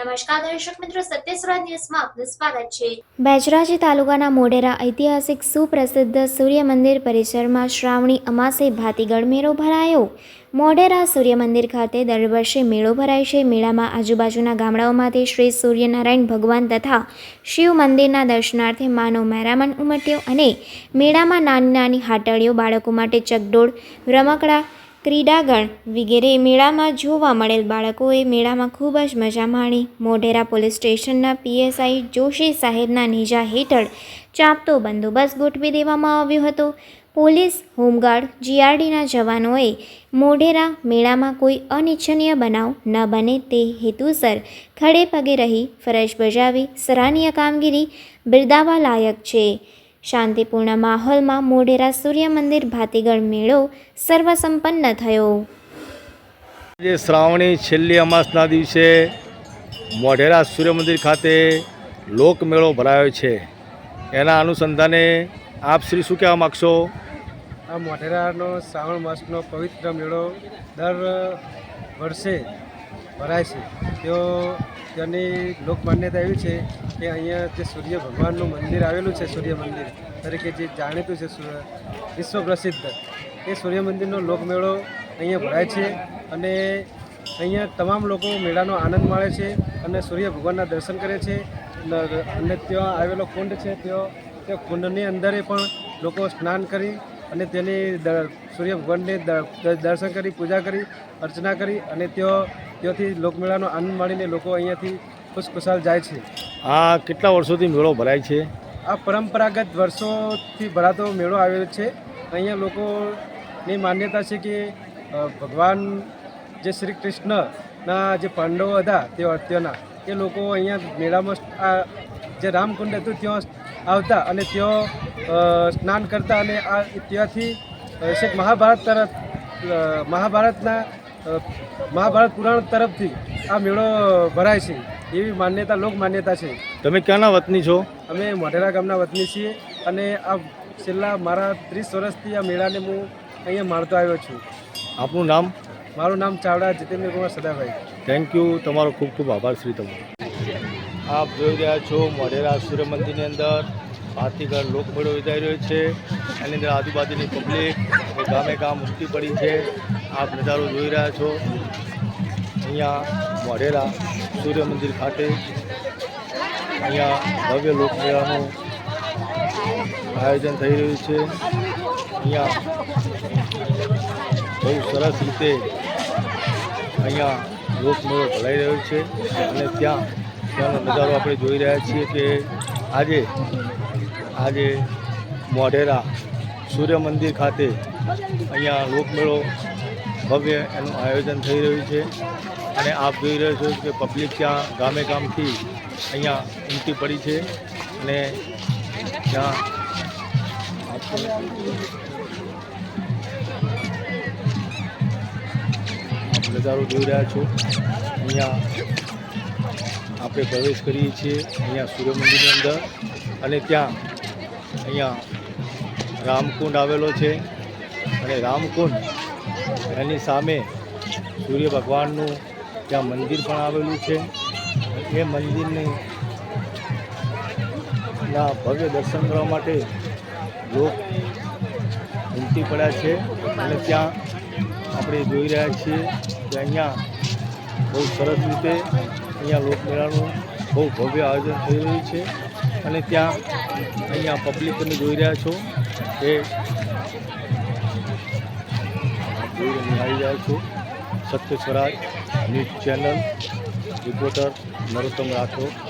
નમસ્કાર દર્શક મિત્રો સત્યસ્વરા ન્યૂઝમાં આપનું સ્વાગત છે. બેચરાજી તાલુકાના મોઢેરા ઐતિહાસિક સુપ્રસિદ્ધ સૂર્ય મંદિર પરિસરમાં શ્રાવણી અમાસે ભાતીગળ મેળો ભરાયો. મોઢેરા સૂર્ય મંદિર ખાતે દર વર્ષે મેળો ભરાય છે. મેળામાં આજુબાજુના ગામડાઓમાંથી શ્રી સૂર્યનારાયણ ભગવાન તથા શિવ મંદિરના દર્શનાર્થે માનવ મહેરામણ ઉમટ્યો અને મેળામાં નાની નાની હાટડીઓ બાળકો માટે ચકડોળ, રમકડા ક્રીડાગણ વગેરે મેળામાં જોવા મળેલ બાળકોએ મેળામાં ખૂબ જ મજા માણી. મોઢેરા પોલીસ સ્ટેશનના પીએસઆઈ જોશી સાહેબના નેજા હેઠળ ચાંપતો બંદોબસ્ત ગોઠવી દેવામાં આવ્યો હતો. પોલીસ હોમગાર્ડ જીઆરડીના જવાનોએ મોઢેરા મેળામાં કોઈ અનિચ્છનીય બનાવ ન બને તે હેતુસર ખડે પગે રહી ફરજ બજાવી સરાહનીય કામગીરી બિરદાવા લાયક છે. શાંતિપૂર્ણ માહોલમાં મોઢેરા સૂર્ય મંદિર ભાતીગળ મેળો સર્વસંપન્ન થયો. આજે શ્રાવણી છેલ્લી અમાસના દિવસે મોઢેરા સૂર્ય મંદિર ખાતે લોકમેળો ભરાયો છે. એના અનુસંધાને આપ શ્રી શું કહેવા માગશો? આ મોઢેરાનો શ્રાવણ માસનો પવિત્ર મેળો દર વર્ષે ભરાય છે. તેઓ તેની લોકમાન્યતા એવી છે કે અહીંયા જે સૂર્ય ભગવાનનું મંદિર આવેલું છે, સૂર્ય મંદિર, તરીકે જે જાણીતું છે વિશ્વ પ્રસિદ્ધ એ સૂર્ય મંદિરનો લોકમેળો અહીંયા ભરાય છે અને અહીંયા તમામ લોકો મેળાનો આનંદ માણે છે અને સૂર્ય ભગવાનના દર્શન કરે છે. અને ત્યાં આવેલો કુંડ છે, ત્યાં તે કુંડની અંદર પણ લોકો સ્નાન કરી અને તેની સૂર્ય ભગવાનને દર્શન કરી, પૂજા કરી, અર્ચના કરી અને તેઓ ત્યાંથી લોકમેળાનો આનંદ માણીને લોકો અહીંયાથી ખુશખુશાલ જાય છે. આ કેટલા વર્ષોથી મેળો ભરાય છે? આ પરંપરાગત વર્ષોથી ભરાતો મેળો આવેલો છે. અહીંયા લોકોની માન્યતા છે કે ભગવાન જે શ્રી કૃષ્ણના જે પાંડવો હતા તે અત્યના એ લોકો અહીંયા મેળામાં આ જે રામકુંડ હતું ત્યાં આવતા અને ત્યાં સ્નાન કરતા અને આ ત્યાંથી છેક મહાભારત તરફ મહાભારતના મહાભારત પુરાણ તરફથી આ મેળો ભરાય છે. એવી માન્યતા લોક માન્યતા છે. તમે ક્યાંના વતની છો? અમે મોઢેરા ગામના વતની છીએ અને આ છેલ્લા મારા ત્રીસ વર્ષથી આ મેળાને હું અહીંયા માણતો આવ્યો છું. આપનું નામ? મારું નામ ચાવડા જીતેન્દ્ર કુમાર સદાભાઈ. થેન્ક યુ તમારો ખૂબ ખૂબ આભાર શ્રી તમારો. આપ જોઈ રહ્યા છો મોઢેરા સૂર્ય મંદિરની અંદર ભાતીગળ લોકમેળો યોજાઈ રહ્યો છે. એની અંદર આજુબાજુની પબ્લિક ગામે ગામ ઉમટી પડી છે. આપ નજારો જોઈ રહ્યા છો. અહીંયા મોઢેરા સૂર્ય મંદિર ખાતે અહીંયા ભવ્ય લોકમેળાનું આયોજન થઈ રહ્યું છે. અહીંયા બહુ સરસ રીતે અહીંયા લોકમેળો ભરાઈ રહ્યો છે અને ત્યાં ત્યાંનો નજારો આપણે જોઈ રહ્યા છીએ કે આજે આજે મોઢેરા સૂર્ય મંદિર ખાતે અહીંયા લોકમેળો ભવ્ય એનું આયોજન થઈ રહ્યું છે. અને આપ જોઈ રહ્યો છો કે પબ્લિક ત્યાં ગામે ગામથી અહીંયા ઉમટી પડી છે. અને ત્યાં આપ નજારો જોઈ રહ્યા છો. અહીંયા આપણે પ્રવેશ કરીએ છીએ અહીંયા સૂર્ય મંદિરની અંદર. અને ત્યાં અહીંયા રામકુંડ આવેલો છે. અને રામકુંડ એની સામે સૂર્ય ભગવાનનું ત્યાં મંદિર પણ આવેલું છે. એ મંદિરની ના ભવ્ય દર્શન કરવા માટે લોક ઉમટી પડ્યા છે અને ત્યાં આપણે જોઈ રહ્યા છીએ કે અહીંયા બહુ સરસ રીતે અહીંયા લોકમેળાનું બહુ ભવ્ય આયોજન થઈ રહ્યું છે અને ત્યાં અહીંયા પબ્લિક તમે જોઈ રહ્યા છો કે જોઈ નિહાળી રહ્યા છો. Satya Swaraj news channel reporter Narottam Rathod.